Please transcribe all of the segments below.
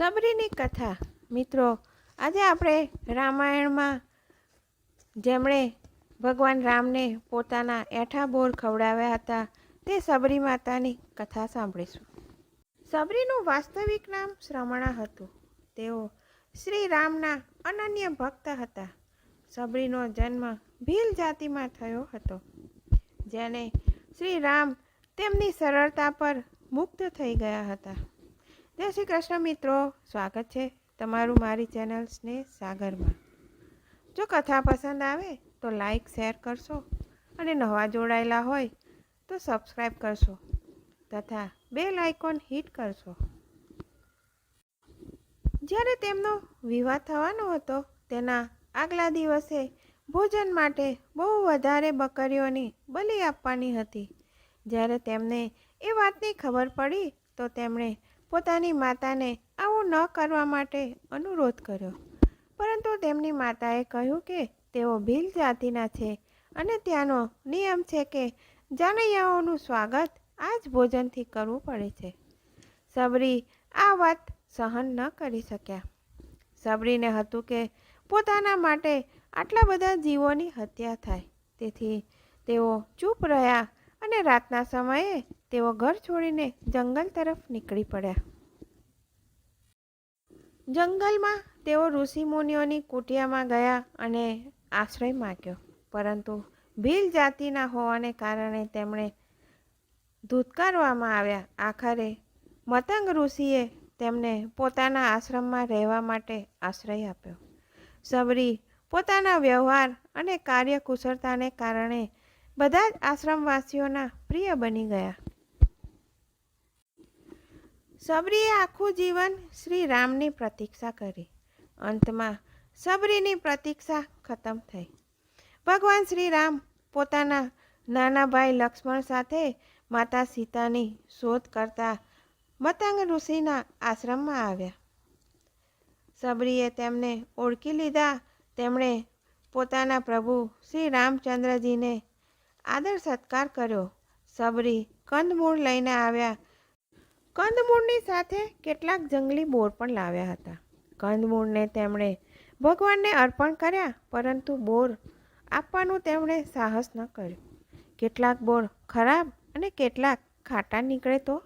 સબરીની કથા. મિત્રો, આજે આપણે રામાયણમાં જેમણે ભગવાન રામને પોતાના એઠા બોર ખવડાવ્યા હતા, તે સબરી માતાની કથા સાંભળીશું. સબરીનું વાસ્તવિક નામ શ્રમણા હતું. તેઓ શ્રી રામના અનન્ય ભક્ત હતા. સબરીનો જન્મ ભીલ જાતિમાં થયો હતો જેને શ્રી રામ તેમની સરળતા પર મુક્ત થઈ ગયા હતા. જય શ્રી કૃષ્ણ મિત્રો, સ્વાગત છે તમારું મારી ચેનલ સ્નેહ સાગરમાં. જો કથા પસંદ આવે તો લાઈક, શેર કરશો અને નવા જોડાયેલા હોય તો સબસ્ક્રાઈબ કરશો તથા બેલ આઇકોન હિટ કરશો. જ્યારે તેમનો વિવાહ થવાનો હતો, તેના આગલા દિવસે ભોજન માટે બહુ વધારે બકરીઓની બલિ આપવાની હતી. જ્યારે તેમને એ વાતની ખબર પડી, તો તેમણે પોતાની માતાને આવું ન કરવા માટે અનુરોધ કર્યો. પરંતુ તેમની માતાએ કહ્યું કે તેઓ ભીલ જાતિના છે અને ત્યાંનો નિયમ છે કે જાનૈયાઓનું સ્વાગત આ જ ભોજનથી કરવું પડે છે. સબરી આ વાત સહન ન કરી શક્યા. સબરીને હતું કે પોતાના માટે આટલા બધા જીવોની હત્યા થાય. તેથી તેઓ ચૂપ રહ્યા અને રાતના સમયે તેઓ ઘર છોડીને જંગલ તરફ નીકળી પડ્યા. જંગલમાં તેઓ ઋષિમુનિઓની કુટિયામાં ગયા અને આશ્રય માગ્યો. પરંતુ ભીલ જાતિના હોવાને કારણે તેમણે ધૂતકારવામાં આવ્યા. આખરે મતંગ ઋષિએ તેમને પોતાના આશ્રમમાં રહેવા માટે આશ્રય આપ્યો. સબરી પોતાના વ્યવહાર અને કાર્યકુશળતાને કારણે બધા જ આશ્રમવાસીઓના પ્રિય બની ગયા. સબરીએ આખું જીવન શ્રી રામની પ્રતીક્ષા કરી. અંતમાં સબરીની પ્રતીક્ષા ખતમ થઈ. ભગવાન શ્રી રામ પોતાના નાના ભાઈ લક્ષ્મણ સાથે માતા સીતાની શોધ કરતા મતંગ ઋષિના આશ્રમમાં આવ્યા. સબરીએ તેમને ઓળખી લીધા. તેમણે પોતાના પ્રભુ શ્રી રામચંદ્રજીને આદર સત્કાર કર્યો. સબરી કંદમૂળ લઈને આવ્યા કંદમૂળની સાથે કેટલાક જંગલી બોર પણ લાવ્યા હતા. કંદમૂળને તેમણે ભગવાનને અર્પણ કર્યા, પરંતુ બોર આપવાનું તેમણે સાહસ ન કર્યું. કેટલાક બોર ખરાબ અને કેટલાક ખાટા નીકળે તો?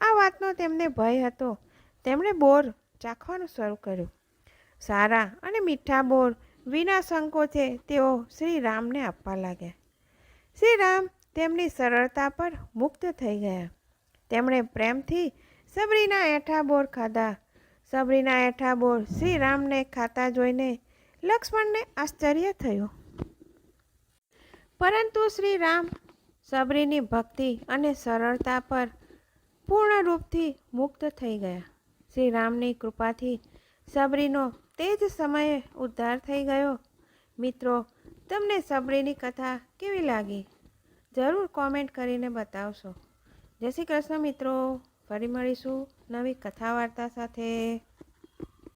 આ વાતનો તેમને ભય હતો. તેમણે બોર ચાખવાનું શરૂ કર્યું. સારા અને મીઠા બોર વિના સંકોચે તેઓ શ્રી રામને આપવા લાગ્યા. શ્રી રામ તેમની સરળતા પર મુક્ત થઈ ગયા. તેમણે પ્રેમથી સબરીના એઠા બોર ખાધા. સબરીના એઠા બોર શ્રી રામને ખાતા જોઈને લક્ષ્મણને આશ્ચર્ય થયું. પરંતુ શ્રી રામ સબરીની ભક્તિ અને સરળતા પર પૂર્ણ રૂપથી મુક્ત થઈ ગયા. શ્રી રામની કૃપાથી સબરીનો તે જ સમયે ઉદ્ધાર થઈ ગયો. મિત્રો, તમને સબરીની કથા કેવી લાગી? જરૂર કોમેન્ટ કરીને બતાવશો. જય શ્રી કૃષ્ણ મિત્રો. ફરી મળીશું નવી કથા વાર્તા સાથે.